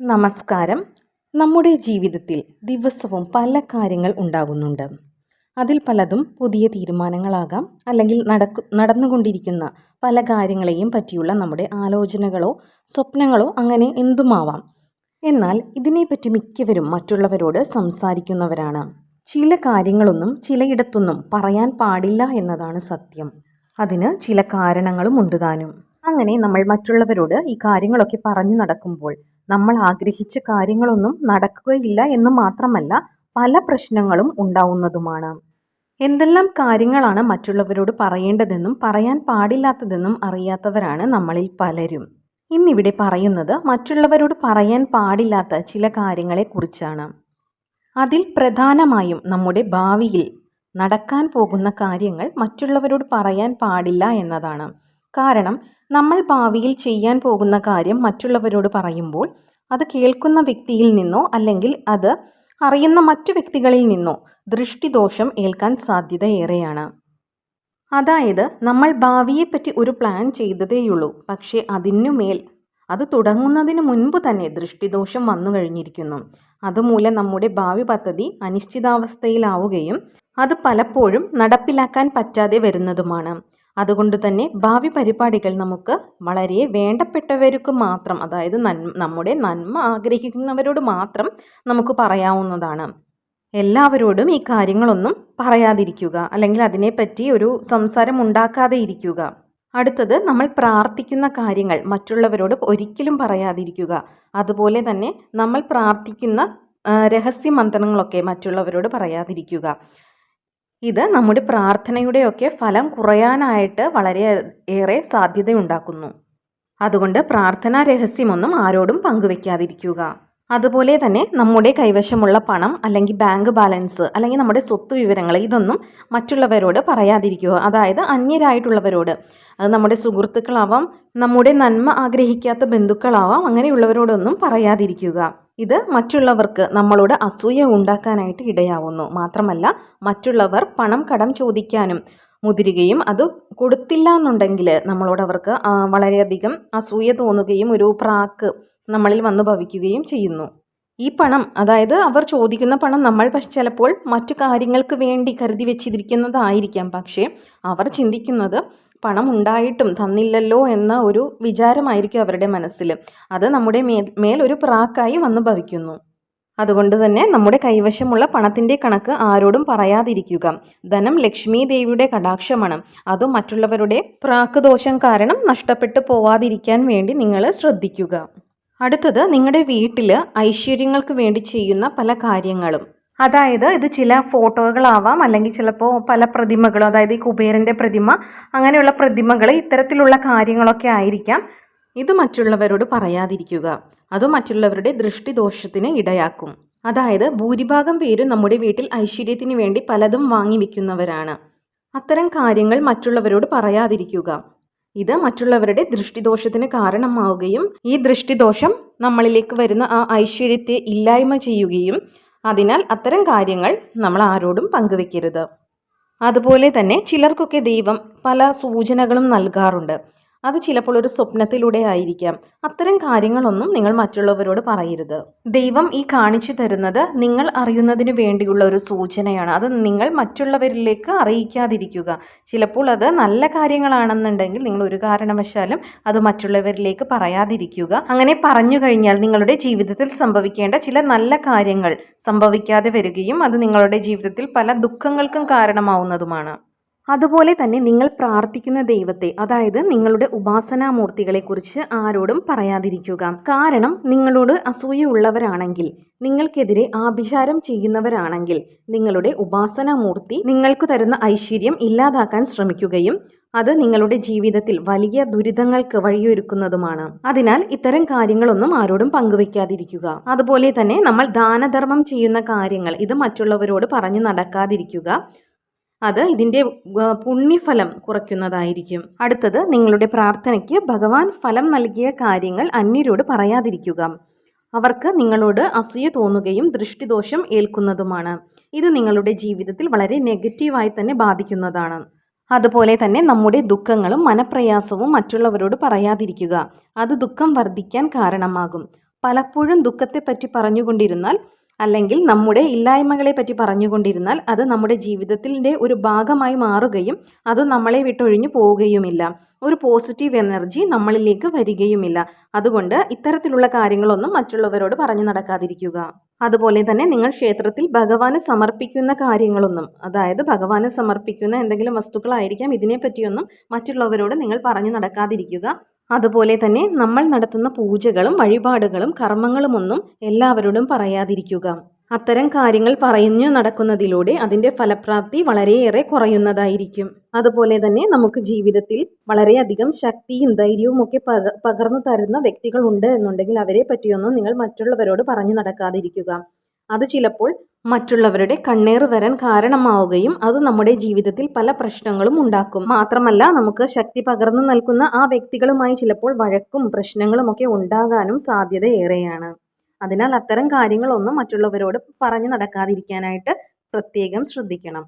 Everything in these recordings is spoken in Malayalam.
നമസ്കാരം. നമ്മുടെ ജീവിതത്തിൽ ദിവസവും പല കാര്യങ്ങൾ ഉണ്ടാകുന്നുണ്ട്. അതിൽ പലതും പുതിയ തീരുമാനങ്ങളാകാം അല്ലെങ്കിൽ നടക്കു നടന്നുകൊണ്ടിരിക്കുന്ന പല കാര്യങ്ങളെയും പറ്റിയുള്ള നമ്മുടെ ആലോചനകളോ സ്വപ്നങ്ങളോ അങ്ങനെ എന്തുമാവാം. എന്നാൽ ഇതിനെപ്പറ്റി മിക്കവരും മറ്റുള്ളവരോട് സംസാരിക്കുന്നവരാണ്. ചില കാര്യങ്ങളൊന്നും ചിലയിടത്തൊന്നും പറയാൻ പാടില്ല എന്നതാണ് സത്യം. അതിന് ചില കാരണങ്ങളും ഉണ്ട് താനും. അങ്ങനെ നമ്മൾ മറ്റുള്ളവരോട് ഈ കാര്യങ്ങളൊക്കെ പറഞ്ഞു നടക്കുമ്പോൾ നമ്മൾ ആഗ്രഹിച്ച കാര്യങ്ങളൊന്നും നടക്കുകയില്ല എന്ന് മാത്രമല്ല പല പ്രശ്നങ്ങളും ഉണ്ടാവുന്നതുമാണ്. എന്തെല്ലാം കാര്യങ്ങളാണ് മറ്റുള്ളവരോട് പറയേണ്ടതെന്നും പറയാൻ പാടില്ലാത്തതെന്നും അറിയാത്തവരാണ് നമ്മളിൽ പലരും. ഇന്നിവിടെ പറയുന്നത് മറ്റുള്ളവരോട് പറയാൻ പാടില്ലാത്ത ചില കാര്യങ്ങളെക്കുറിച്ചാണ്. അതിൽ പ്രധാനമായും നമ്മുടെ ഭാവിയിൽ നടക്കാൻ പോകുന്ന കാര്യങ്ങൾ മറ്റുള്ളവരോട് പറയാൻ പാടില്ല എന്നതാണ്. കാരണം നമ്മൾ ഭാവിയിൽ ചെയ്യാൻ പോകുന്ന കാര്യം മറ്റുള്ളവരോട് പറയുമ്പോൾ അത് കേൾക്കുന്ന വ്യക്തിയിൽ നിന്നോ അല്ലെങ്കിൽ അത് അറിയുന്ന മറ്റു വ്യക്തികളിൽ നിന്നോ ദൃഷ്ടിദോഷം ഏൽക്കാൻ സാധ്യത ഏറെയാണ് അതായത് നമ്മൾ ഭാവിയെപ്പറ്റി ഒരു പ്ലാൻ ചെയ്തതേയുള്ളൂ പക്ഷേ അതിനുമേൽ അത് തുടങ്ങുന്നതിന് മുൻപ് തന്നെ ദൃഷ്ടിദോഷം വന്നു കഴിഞ്ഞിരിക്കുന്നു. അതുമൂലം നമ്മുടെ ഭാവി പദ്ധതി അനിശ്ചിതാവസ്ഥയിലാവുകയും അത് പലപ്പോഴും നടപ്പിലാക്കാൻ പറ്റാതെ വരുന്നതുമാണ്. അതുകൊണ്ട് തന്നെ ഭാവി പരിപാടികൾ നമുക്ക് വളരെ വേണ്ടപ്പെട്ടവർക്ക് മാത്രം അതായത് നമ്മുടെ നന്മ ആഗ്രഹിക്കുന്നവരോട് മാത്രം നമുക്ക് പറയാവുന്നതാണ്. എല്ലാവരോടും ഈ കാര്യങ്ങളൊന്നും പറയാതിരിക്കുക അല്ലെങ്കിൽ അതിനെപ്പറ്റി ഒരു സംസാരം ഉണ്ടാക്കാതെ ഇരിക്കുക. അടുത്തത് നമ്മൾ പ്രാർത്ഥിക്കുന്ന കാര്യങ്ങൾ മറ്റുള്ളവരോട് ഒരിക്കലും പറയാതിരിക്കുക. അതുപോലെ തന്നെ നമ്മൾ പ്രാർത്ഥിക്കുന്ന രഹസ്യ മന്ത്രങ്ങളൊക്കെ മറ്റുള്ളവരോട് പറയാതിരിക്കുക. ഇത് നമ്മുടെ പ്രാർത്ഥനയുടെയൊക്കെ ഫലം കുറയാനായിട്ട് വളരെ ഏറെ സാധ്യതയുണ്ടാക്കുന്നു. അതുകൊണ്ട് പ്രാർത്ഥനാ രഹസ്യമൊന്നും ആരോടും പങ്കുവെക്കാതിരിക്കുക. അതുപോലെ തന്നെ നമ്മുടെ കൈവശമുള്ള പണം അല്ലെങ്കിൽ ബാങ്ക് ബാലൻസ് അല്ലെങ്കിൽ നമ്മുടെ സ്വത്ത് വിവരങ്ങൾ ഇതൊന്നും മറ്റുള്ളവരോട് പറയാതിരിക്കുക. അതായത് അന്യരായിട്ടുള്ളവരോട്. അത് നമ്മുടെ സുഹൃത്തുക്കളാവാം നമ്മുടെ നന്മ ആഗ്രഹിക്കാത്ത ബന്ധുക്കളാവാം അങ്ങനെയുള്ളവരോടൊന്നും പറയാതിരിക്കുക. ഇത് മറ്റുള്ളവർക്ക് നമ്മളോട് അസൂയ ഉണ്ടാക്കാനായിട്ട് ഇടയാവുന്നു. മാത്രമല്ല മറ്റുള്ളവർ പണം കടം ചോദിക്കാനും മുതിരുകയും അത് കൊടുത്തില്ല എന്നുണ്ടെങ്കിൽ നമ്മളോട് അവർക്ക് വളരെയധികം അസൂയ തോന്നുകയും ഒരു പ്രാക്ക് നമ്മളിൽ വന്നു ഭവിക്കുകയും ചെയ്യുന്നു. ഈ പണം അതായത് അവർ ചോദിക്കുന്ന പണം നമ്മൾ പക്ഷെ ചിലപ്പോൾ മറ്റു കാര്യങ്ങൾക്ക് വേണ്ടി കരുതി വെച്ചിരിക്കുന്നതായിരിക്കാം. പക്ഷേ അവർ ചിന്തിക്കുന്നത് പണം ഉണ്ടായിട്ടും തന്നില്ലല്ലോ എന്ന ഒരു വിചാരമായിരിക്കും അവരുടെ മനസ്സിൽ. അത് നമ്മുടെ മേൽ ഒരു പ്രാക്കായി വന്നു ഭവിക്കുന്നു. അതുകൊണ്ട് തന്നെ നമ്മുടെ കൈവശമുള്ള പണത്തിന്റെ കണക്ക് ആരോടും പറയാതിരിക്കുക. ധനം ലക്ഷ്മി ദേവിയുടെ കടാക്ഷമാണ്. അത് മറ്റുള്ളവരുടെ പ്രാക്കുദോഷം കാരണം നഷ്ടപ്പെട്ടു പോവാതിരിക്കാൻ വേണ്ടി നിങ്ങൾ ശ്രദ്ധിക്കുക. അടുത്തത് നിങ്ങളുടെ വീട്ടിൽ ഐശ്വര്യങ്ങൾക്ക് വേണ്ടി ചെയ്യുന്ന പല കാര്യങ്ങളും. അതായത് ഇത് ചില ഫോട്ടോകളാവാം അല്ലെങ്കിൽ ചിലപ്പോൾ പല പ്രതിമകളും അതായത് ഈ കുബേരന്റെ പ്രതിമ അങ്ങനെയുള്ള പ്രതിമകൾ ഇത്തരത്തിലുള്ള കാര്യങ്ങളൊക്കെ ആയിരിക്കാം. ഇത് മറ്റുള്ളവരോട് പറയാതിരിക്കുക. അത് മറ്റുള്ളവരുടെ ദൃഷ്ടിദോഷത്തിന് ഇടയാക്കും. അതായത് ഭൂരിഭാഗം പേരും നമ്മുടെ വീട്ടിൽ ഐശ്വര്യത്തിന് വേണ്ടി പലതും വാങ്ങി വയ്ക്കുന്നവരാണ്. അത്തരം കാര്യങ്ങൾ മറ്റുള്ളവരോട് പറയാതിരിക്കുക. ഇത് മറ്റുള്ളവരുടെ ദൃഷ്ടിദോഷത്തിന് കാരണമാവുകയും ഈ ദൃഷ്ടിദോഷം നമ്മളിലേക്ക് വരുന്ന ആ ഐശ്വര്യത്തെ ഇല്ലായ്മ ചെയ്യുകയും അതിനാൽ അത്തരം കാര്യങ്ങൾ നമ്മൾ ആരോടും പങ്കുവെക്കരുത്. അതുപോലെ തന്നെ ചിലർക്കൊക്കെ ദൈവം പല സൂചനകളും നൽകാറുണ്ട്. അത് ചിലപ്പോൾ ഒരു സ്വപ്നത്തിലൂടെ ആയിരിക്കാം. അത്തരം കാര്യങ്ങളൊന്നും നിങ്ങൾ മറ്റുള്ളവരോട് പറയരുത്. ദൈവം ഈ കാണിച്ചു തരുന്നത് നിങ്ങൾ അറിയുന്നതിന് വേണ്ടിയുള്ള ഒരു സൂചനയാണ്. അത് നിങ്ങൾ മറ്റുള്ളവരിലേക്ക് അറിയിക്കാതിരിക്കുക. ചിലപ്പോൾ അത് നല്ല കാര്യങ്ങളാണെന്നുണ്ടെങ്കിൽ നിങ്ങൾ ഒരു കാരണവശാലും അത് മറ്റുള്ളവരിലേക്ക് പറയാതിരിക്കുക. അങ്ങനെ പറഞ്ഞു കഴിഞ്ഞാൽ നിങ്ങളുടെ ജീവിതത്തിൽ സംഭവിക്കേണ്ട ചില നല്ല കാര്യങ്ങൾ സംഭവിക്കാതെ വരികയും അത് നിങ്ങളുടെ ജീവിതത്തിൽ പല ദുഃഖങ്ങൾക്കും കാരണമാവുന്നതുമാണ്. അതുപോലെ തന്നെ നിങ്ങൾ പ്രാർത്ഥിക്കുന്ന ദൈവത്തെ അതായത് നിങ്ങളുടെ ഉപാസനാമൂർത്തികളെക്കുറിച്ച് ആരോടും പറയാതിരിക്കുക. കാരണം നിങ്ങളോട് അസൂയുള്ളവരാണെങ്കിൽ നിങ്ങൾക്കെതിരെ ആഭിചാരം ചെയ്യുന്നവരാണെങ്കിൽ നിങ്ങളുടെ ഉപാസനാമൂർത്തി നിങ്ങൾക്ക് തരുന്ന ഐശ്വര്യം ഇല്ലാതാക്കാൻ ശ്രമിക്കുകയും അത് നിങ്ങളുടെ ജീവിതത്തിൽ വലിയ ദുരിതങ്ങൾക്ക് വഴിയൊരുക്കുന്നതുമാണ്. അതിനാൽ ഇത്തരം കാര്യങ്ങളൊന്നും ആരോടും പങ്കുവെക്കാതിരിക്കുക. അതുപോലെ തന്നെ നമ്മൾ ദാനധർമ്മം ചെയ്യുന്ന കാര്യങ്ങൾ ഇത് മറ്റുള്ളവരോട് പറഞ്ഞു നടക്കാതിരിക്കുക. അത് ഇതിന്റെ പുണ്യഫലം കുറയ്ക്കുന്നതായിരിക്കും. അടുത്തത് നിങ്ങളുടെ പ്രാർത്ഥനയ്ക്ക് ഭഗവാൻ ഫലം നൽകിയ കാര്യങ്ങൾ അന്യരോട് പറയാതിരിക്കുക. അവർക്ക് നിങ്ങളോട് അസൂയ തോന്നുകയും ദൃഷ്ടിദോഷം ഏൽക്കുന്നതുമാണ്. ഇത് നിങ്ങളുടെ ജീവിതത്തിൽ വളരെ നെഗറ്റീവായി തന്നെ ബാധിക്കുന്നതാണ്. അതുപോലെ തന്നെ നമ്മുടെ ദുഃഖങ്ങളും മനപ്രയാസവും മറ്റുള്ളവരോട് പറയാതിരിക്കുക. അത് ദുഃഖം വർദ്ധിക്കാൻ കാരണമാകും. പലപ്പോഴും ദുഃഖത്തെപ്പറ്റി പറഞ്ഞുകൊണ്ടിരുന്നാൽ അല്ലെങ്കിൽ നമ്മുടെ ഇല്ലായ്മകളെ പറ്റി പറഞ്ഞുകൊണ്ടിരുന്നാൽ അത് നമ്മുടെ ജീവിതത്തിന്റെ ഒരു ഭാഗമായി മാറുകയും അത് നമ്മളെ വിട്ടൊഴിഞ്ഞു പോവുകയുമില്ല. ഒരു പോസിറ്റീവ് എനർജി നമ്മളിലേക്ക് വരികയുമില്ല. അതുകൊണ്ട് ഇത്തരത്തിലുള്ള കാര്യങ്ങളൊന്നും മറ്റുള്ളവരോട് പറഞ്ഞു നടക്കാതിരിക്കുക. അതുപോലെ തന്നെ നിങ്ങൾ ക്ഷേത്രത്തിൽ ഭഗവാന് സമർപ്പിക്കുന്ന കാര്യങ്ങളൊന്നും അതായത് ഭഗവാന് സമർപ്പിക്കുന്ന എന്തെങ്കിലും വസ്തുക്കളായിരിക്കാം ഇതിനെപ്പറ്റിയൊന്നും മറ്റുള്ളവരോട് നിങ്ങൾ പറഞ്ഞു നടക്കാതിരിക്കുക. അതുപോലെ തന്നെ നമ്മൾ നടത്തുന്ന പൂജകളും വഴിപാടുകളും കർമ്മങ്ങളുമൊന്നും എല്ലാവരോടും പറയാതിരിക്കുക. അത്തരം കാര്യങ്ങൾ പറഞ്ഞു നടക്കുന്നതിലൂടെ അതിന്റെ ഫലപ്രാപ്തി വളരെയേറെ കുറയുന്നതായിരിക്കും. അതുപോലെ തന്നെ നമുക്ക് ജീവിതത്തിൽ വളരെയധികം ശക്തിയും ധൈര്യവും ഒക്കെ പക പകർന്നു തരുന്ന വ്യക്തികളുണ്ട് എന്നുണ്ടെങ്കിൽ അവരെ പറ്റിയൊന്നും നിങ്ങൾ മറ്റുള്ളവരോട് പറഞ്ഞു നടക്കാതിരിക്കുക. അത് ചിലപ്പോൾ മറ്റുള്ളവരുടെ കണ്ണേർ വരാൻ കാരണമാവുകയും അത് നമ്മുടെ ജീവിതത്തിൽ പല പ്രശ്നങ്ങളും ഉണ്ടാക്കും. മാത്രമല്ല നമുക്ക് ശക്തി പകർന്നു നൽകുന്ന ആ വ്യക്തികളുമായി ചിലപ്പോൾ വഴക്കും പ്രശ്നങ്ങളും ഒക്കെ ഉണ്ടാകാനും സാധ്യത ഏറെയാണ്. അതിനാൽ അത്തരം കാര്യങ്ങളൊന്നും മറ്റുള്ളവരോട് പറഞ്ഞു നടക്കാതിരിക്കാനായിട്ട് പ്രത്യേകം ശ്രദ്ധിക്കണം.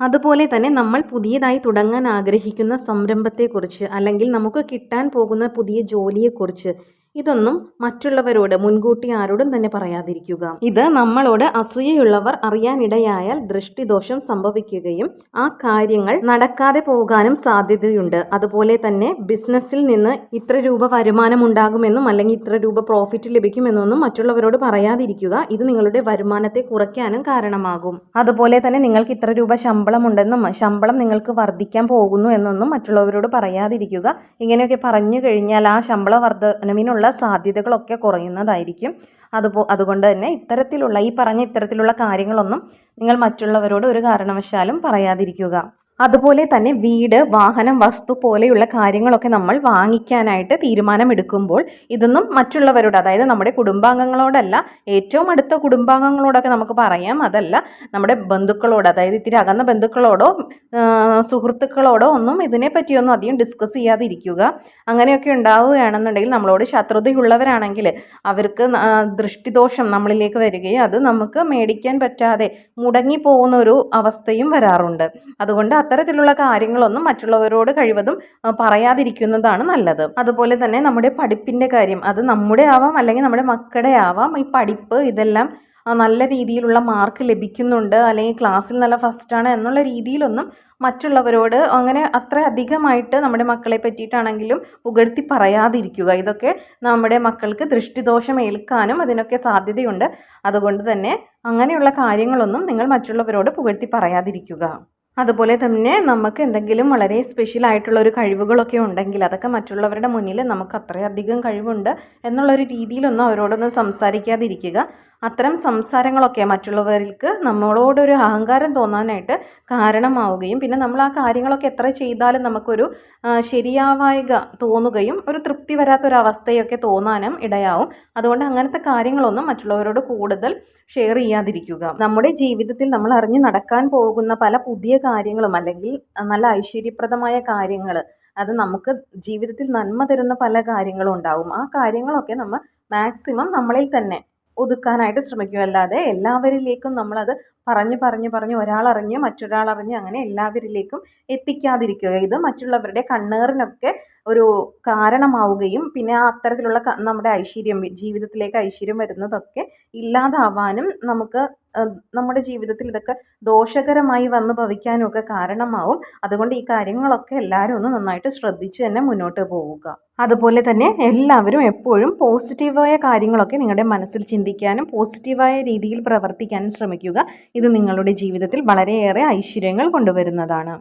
അതുപോലെ തന്നെ നമ്മൾ പുതിയതായി തുടങ്ങാൻ ആഗ്രഹിക്കുന്ന സംരംഭത്തെക്കുറിച്ച് അല്ലെങ്കിൽ നമുക്ക് കിട്ടാൻ പോകുന്ന പുതിയ ജോലിയെക്കുറിച്ച് ഇതൊന്നും മറ്റുള്ളവരോട് മുൻകൂട്ടി ആരോടും തന്നെ പറയാതിരിക്കുക. ഇത് നമ്മളോട് അസൂയയുള്ളവർ അറിയാനിടയായാൽ ദൃഷ്ടിദോഷം സംഭവിക്കുകയും ആ കാര്യങ്ങൾ നടക്കാതെ പോകാനും സാധ്യതയുണ്ട്. അതുപോലെ തന്നെ ബിസിനസ്സിൽ നിന്ന് ഇത്ര രൂപ വരുമാനം ഉണ്ടാകുമെന്നും അല്ലെങ്കിൽ ഇത്ര രൂപ പ്രോഫിറ്റ് ലഭിക്കുമെന്നൊന്നും മറ്റുള്ളവരോട് പറയാതിരിക്കുക. ഇത് നിങ്ങളുടെ വരുമാനത്തെ കുറയ്ക്കാനും കാരണമാകും. അതുപോലെ തന്നെ നിങ്ങൾക്ക് ഇത്ര രൂപ ശമ്പളമുണ്ടെന്നും ശമ്പളം നിങ്ങൾക്ക് വർദ്ധിക്കാൻ പോകുന്നു എന്നൊന്നും മറ്റുള്ളവരോട് പറയാതിരിക്കുക. ഇങ്ങനെയൊക്കെ പറഞ്ഞു കഴിഞ്ഞാൽ ആ ശമ്പള വർധനവിനുള്ള ഉള്ള സാധ്യതകളൊക്കെ കുറയുന്നതായിരിക്കും. അതുപോ അതുകൊണ്ട് തന്നെ ഇത്തരത്തിലുള്ള ഈ പറഞ്ഞ ഇത്തരത്തിലുള്ള കാര്യങ്ങളൊന്നും നിങ്ങൾ മറ്റുള്ളവരോട് ഒരു കാരണവശാലും പറയാതിരിക്കുക. അതുപോലെ തന്നെ വീട് വാഹനം വസ്തു പോലെയുള്ള കാര്യങ്ങളൊക്കെ നമ്മൾ വാങ്ങിക്കാനായിട്ട് തീരുമാനമെടുക്കുമ്പോൾ ഇതൊന്നും മറ്റുള്ളവരോട് അതായത് നമ്മുടെ കുടുംബാംഗങ്ങളോടല്ല ഏറ്റവും അടുത്ത കുടുംബാംഗങ്ങളോടൊക്കെ നമുക്ക് പറയാം. അതല്ല നമ്മുടെ ബന്ധുക്കളോട് അതായത് ഇത്തിരി അകന്ന ബന്ധുക്കളോടോ സുഹൃത്തുക്കളോടോ ഒന്നും ഇതിനെപ്പറ്റിയൊന്നും അധികം ഡിസ്കസ് ചെയ്യാതിരിക്കുക. അങ്ങനെയൊക്കെ ഉണ്ടാവുകയാണെന്നുണ്ടെങ്കിൽ നമ്മളോട് ശത്രുതയുള്ളവരാണെങ്കിൽ അവർക്ക് ദൃഷ്ടിദോഷം നമ്മളിലേക്ക് വരികയും അത് നമുക്ക് മേടിക്കാൻ പറ്റാതെ മുടങ്ങി പോകുന്ന ഒരു അവസ്ഥയും വരാറുണ്ട്. അതുകൊണ്ട് അത്തരത്തിലുള്ള കാര്യങ്ങളൊന്നും മറ്റുള്ളവരോട് കഴിവതും പറയാതിരിക്കുന്നതാണ് നല്ലത്. അതുപോലെ തന്നെ നമ്മുടെ പഠിപ്പിന്റെ കാര്യം അത് നമ്മുടെ ആവാം അല്ലെങ്കിൽ നമ്മുടെ മക്കളുടെ ആവാം ഈ പഠിപ്പ് ഇതെല്ലാം നല്ല രീതിയിലുള്ള മാർക്ക് ലഭിക്കുന്നുണ്ട് അല്ലെങ്കിൽ ക്ലാസ്സിൽ നല്ല ഫസ്റ്റാണ് എന്നുള്ള രീതിയിലൊന്നും മറ്റുള്ളവരോട് അങ്ങനെ അത്ര അധികമായിട്ട് നമ്മുടെ മക്കളെ പറ്റിയിട്ടാണെങ്കിലും പുകഴ്ത്തി പറയാതിരിക്കുക. ഇതൊക്കെ നമ്മുടെ മക്കൾക്ക് ദൃഷ്ടിദോഷം ഏൽക്കാനും അതിനൊക്കെ സാധ്യതയുണ്ട്. അതുകൊണ്ട് തന്നെ അങ്ങനെയുള്ള കാര്യങ്ങളൊന്നും നിങ്ങൾ മറ്റുള്ളവരോട് പുകഴ്ത്തി പറയാതിരിക്കുക. അതുപോലെ തന്നെ നമുക്ക് എന്തെങ്കിലും വളരെ സ്പെഷ്യൽ ആയിട്ടുള്ള ഒരു കഴിവുകളൊക്കെ ഉണ്ടെങ്കിൽ അതൊക്കെ മറ്റുള്ളവരുടെ മുന്നിൽ നമുക്ക് അത്രയധികം കഴിവുണ്ട്. എന്നുള്ളൊരു രീതിയിലൊന്നും അവരോടൊന്നും സംസാരിക്കാതിരിക്കുക. അത്തരം സംസാരങ്ങളൊക്കെ മറ്റുള്ളവർക്ക് നമ്മളോടൊരു അഹങ്കാരം തോന്നാനായിട്ട് കാരണമാവുകയും പിന്നെ നമ്മൾ ആ കാര്യങ്ങളൊക്കെ എത്ര ചെയ്താലും നമുക്കൊരു ശരിയാവായിക തോന്നുകയും ഒരു തൃപ്തി വരാത്തൊരവസ്ഥയൊക്കെ തോന്നാനും ഇടയാവും. അതുകൊണ്ട് അങ്ങനത്തെ കാര്യങ്ങളൊന്നും മറ്റുള്ളവരോട് കൂടുതൽ ഷെയർ ചെയ്യാതിരിക്കുക. നമ്മുടെ ജീവിതത്തിൽ നമ്മൾ അറിഞ്ഞ് നടക്കാൻ പോകുന്ന പല പുതിയ കാര്യങ്ങളും അല്ലെങ്കിൽ നല്ല ഐശ്വര്യപ്രദമായ കാര്യങ്ങൾ അത് നമുക്ക് ജീവിതത്തിൽ നന്മ തരുന്ന പല കാര്യങ്ങളും ഉണ്ടാവും. ആ കാര്യങ്ങളൊക്കെ നമ്മൾ മാക്സിമം നമ്മളിൽ തന്നെ ഒതുക്കാനായിട്ട് ശ്രമിക്കുക അല്ലാതെ എല്ലാവരിലേക്കും നമ്മളത് പറഞ്ഞ് പറഞ്ഞ് പറഞ്ഞ് ഒരാളറിഞ്ഞ് മറ്റൊരാളറിഞ്ഞ് അങ്ങനെ എല്ലാവരിലേക്കും എത്തിക്കാതിരിക്കുക. ഇത് മറ്റുള്ളവരുടെ കണ്ണേറിനൊക്കെ ഒരു കാരണമാവുകയും പിന്നെ അത്തരത്തിലുള്ള നമ്മുടെ ഐശ്വര്യം ജീവിതത്തിലേക്ക് ഐശ്വര്യം വരുന്നതൊക്കെ ഇല്ലാതാവാനും നമുക്ക് നമ്മുടെ ജീവിതത്തിൽ ഇതൊക്കെ ദോഷകരമായി വന്ന് ഭവിക്കാനും ഒക്കെ കാരണമാവും. അതുകൊണ്ട് ഈ കാര്യങ്ങളൊക്കെ എല്ലാവരും ഒന്ന് നന്നായിട്ട് ശ്രദ്ധിച്ച് തന്നെ മുന്നോട്ട് പോവുക. അതുപോലെ തന്നെ എല്ലാവരും എപ്പോഴും പോസിറ്റീവായ കാര്യങ്ങളൊക്കെ നിങ്ങളുടെ മനസ്സിൽ ചിന്തിക്കാനും പോസിറ്റീവായ രീതിയിൽ പ്രവർത്തിക്കാനും ശ്രമിക്കുക. ഇത് നിങ്ങളുടെ ജീവിതത്തിൽ വളരെയേറെ ഐശ്വര്യങ്ങൾ കൊണ്ടുവരുന്നതാണ്.